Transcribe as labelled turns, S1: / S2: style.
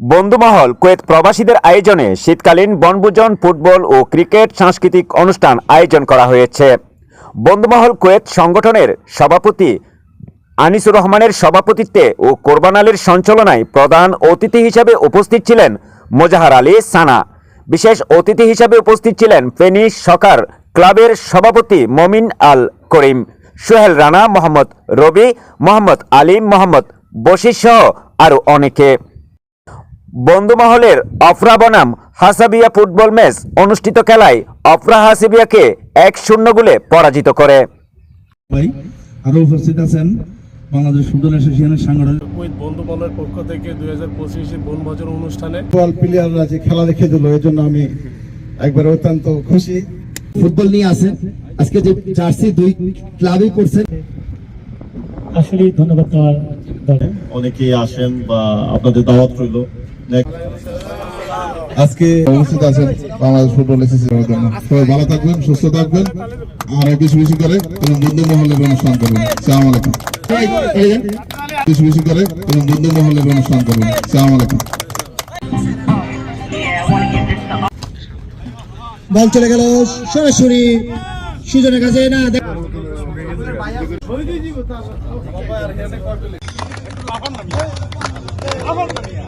S1: বন্ধুমহল, Kuwait প্রবাসীদের আয়োজনে শীতকালীন বনভোজন, ফুটবল ও ক্রিকেট সাংস্কৃতিক অনুষ্ঠান আয়োজন করা হয়েছে। বন্ধুমহল কুয়েত সংগঠনের সভাপতি আনিসুর রহমানের সভাপতিত্বে ও কোরবান আলীর সঞ্চালনায় প্রধান অতিথি হিসাবে উপস্থিত ছিলেন মোজাহার আলী সানা। বিশেষ অতিথি হিসাবে উপস্থিত ছিলেন ফেনী সকার ক্লাবের সভাপতি মমিন আল করিম, সোহেল রানা, মোহাম্মদ রবি, মোহাম্মদ আলিম মোহাম্মদ বশির সহ আরও অনেকে। বন্ধুমহলের অফরা বনাম হাসাবিয়া ফুটবল ম্যাচ অনুষ্ঠিত খেলায় অফরা হাসিবিয়াকে এক শূন্য গোলে পরাজিত করে।
S2: ভাই উপস্থিত আছেন বাংলাদেশ ফুটবল অ্যাসোসিয়েশনের সাংগঠনিক
S3: কুইত বন্ধু মহলের পক্ষ থেকে দুই হাজার পঁচিশে বনভোজন অনুষ্ঠানে
S4: ফুটবল প্লেয়াররা যে খেলা দিল এই জন্য আমি একবার অত্যন্ত খুশি।
S5: ফুটবল নিয়ে আসেন আজকে যে জার্সি দুই ক্লাবই করছেন
S6: আসলে ধন্যবাদ
S7: অনেকেই আসেন বা আপনাদের দাওয়াত রইল।
S4: আজকে উপস্থিত আছেন বাংলাদেশ ফুটবল অ্যাসোসিয়েশনের জন্য সবাই ভালো থাকবেন, সুস্থ থাকবেন, আর বেশি বেশি করে এবং বন্ধু মহলের অনুষ্ঠান করবেন। সালাম আলাইকুম। বেশি বেশি করে এবং বন্ধু মহলের অনুষ্ঠান করবেন। সালাম আলাইকুম।
S5: বল চলে গেল সরাসরি সুজনের কাছে। না アファン